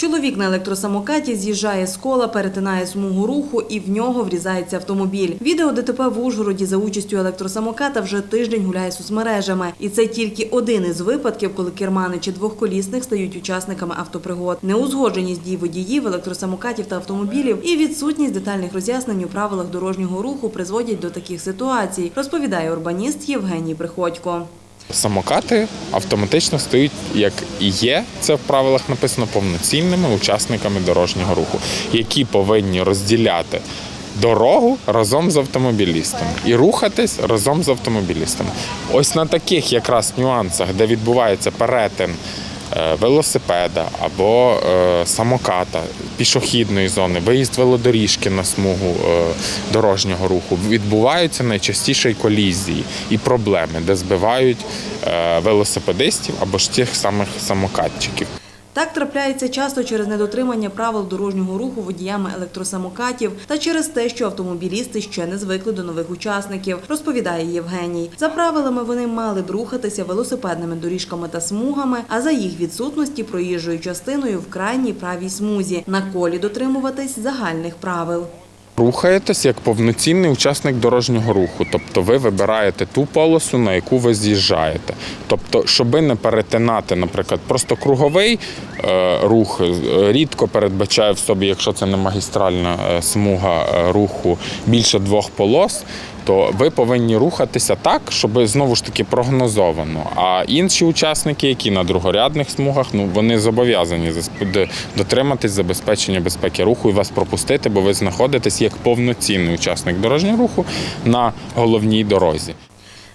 Чоловік на електросамокаті з'їжджає з кола, перетинає смугу руху і в нього врізається автомобіль. Відео ДТП в Ужгороді за участю електросамоката вже тиждень гуляє соцмережами. І це тільки один із випадків, коли керманичі двохколісних стають учасниками автопригод. Неузгодженість дій водіїв, електросамокатів та автомобілів і відсутність детальних роз'яснень у правилах дорожнього руху призводять до таких ситуацій, розповідає урбаніст Євгеній Приходько. Самокати автоматично стають, як і є, це в правилах написано повноцінними учасниками дорожнього руху, які повинні розділяти дорогу разом з автомобілістом і рухатись разом з автомобілістом. Ось на таких якраз нюансах, де відбувається перетин велосипеда або е, самоката, пішохідної зони, виїзд велодоріжки на смугу е, дорожнього руху, відбуваються найчастіше і колізії і проблеми, де збивають е, велосипедистів або ж тих самих самокатчиків. Так трапляється часто через недотримання правил дорожнього руху водіями електросамокатів та через те, що автомобілісти ще не звикли до нових учасників, розповідає Євгеній. За правилами вони мали б рухатися велосипедними доріжками та смугами, а за їх відсутності проїжджою частиною в крайній правій смузі на колі дотримуватись загальних правил. Рухаєтесь як повноцінний учасник дорожнього руху, тобто ви вибираєте ту полосу, на яку ви з'їжджаєте. Тобто, щоби не перетинати, наприклад, просто круговий е, рух е, рідко передбачає в собі, якщо це не магістральна е, смуга руху, більше двох полос. То ви повинні рухатися так, щоб знову ж таки прогнозовано. А інші учасники, які на другорядних смугах, ну вони зобов'язані дотриматись забезпечення безпеки руху і вас пропустити, бо ви знаходитесь як повноцінний учасник дорожнього руху на головній дорозі.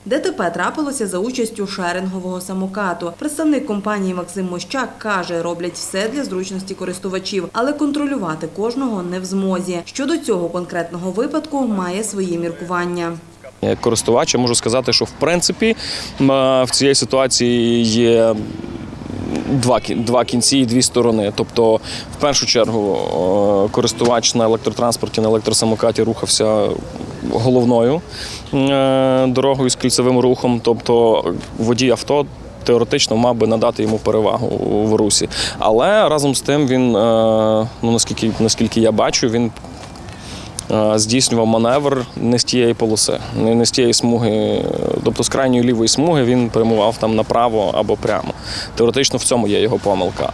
ДТП трапилося за участю шерингового самокату. Представник компанії Максим Мощак каже, роблять все для зручності користувачів, але контролювати кожного не в змозі. Щодо цього конкретного випадку має свої міркування. Як користувач, я можу сказати, що в принципі в цій ситуації є. Два два кінці і дві сторони. Тобто, в першу чергу, користувач на електротранспорті, на електросамокаті рухався головною е, дорогою з кільцевим рухом. Тобто водій авто теоретично мав би надати йому перевагу в русі. Але разом з тим він, е, ну наскільки, наскільки я бачу, він е, здійснював маневр не з тієї полоси, не, з тієї смуги, тобто з крайньої лівої смуги він прямував там направо або прямо. Теоретично в цьому є його помилка.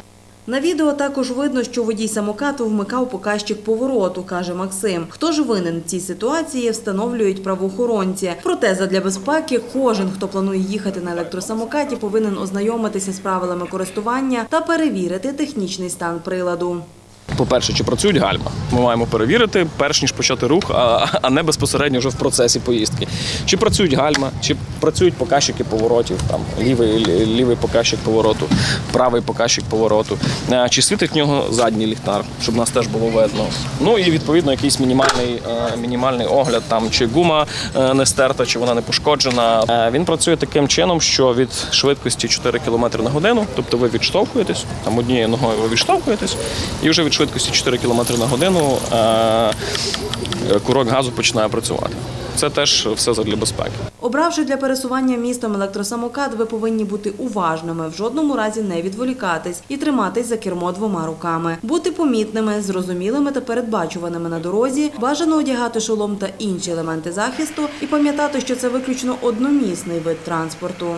На відео також видно, що водій самокату вмикав показчик повороту, каже Максим. Хто ж винен в цій ситуації, встановлюють правоохоронці. Проте задля безпеки кожен, хто планує їхати на електросамокаті, повинен ознайомитися з правилами користування та перевірити технічний стан приладу. По-перше, чи працюють гальма? Ми маємо перевірити, перш ніж почати рух, а, не безпосередньо вже в процесі поїздки. Чи працюють гальма, чи працюють показчики поворотів, там лівий, лівий показчик повороту, правий показчик повороту, Е, чи світить в нього задній ліхтар, щоб нас теж було видно. Ну і відповідно якийсь мінімальний, е, мінімальний огляд, там чи гума е, не стерта, чи вона не пошкоджена. Він працює таким чином, що від швидкості 4 км на годину, тобто ви відштовхуєтесь, там однією ногою ви відштовхуєтесь, і вже від швидкості 4 км на годину курок газу починає працювати. Це теж все задля безпеки. Обравши для пересування містом електросамокат, ви повинні бути уважними, в жодному разі не відволікатись і триматись за кермо двома руками. Бути помітними, зрозумілими та передбачуваними на дорозі, бажано одягати шолом та інші елементи захисту і пам'ятати, що це виключно одномісний вид транспорту.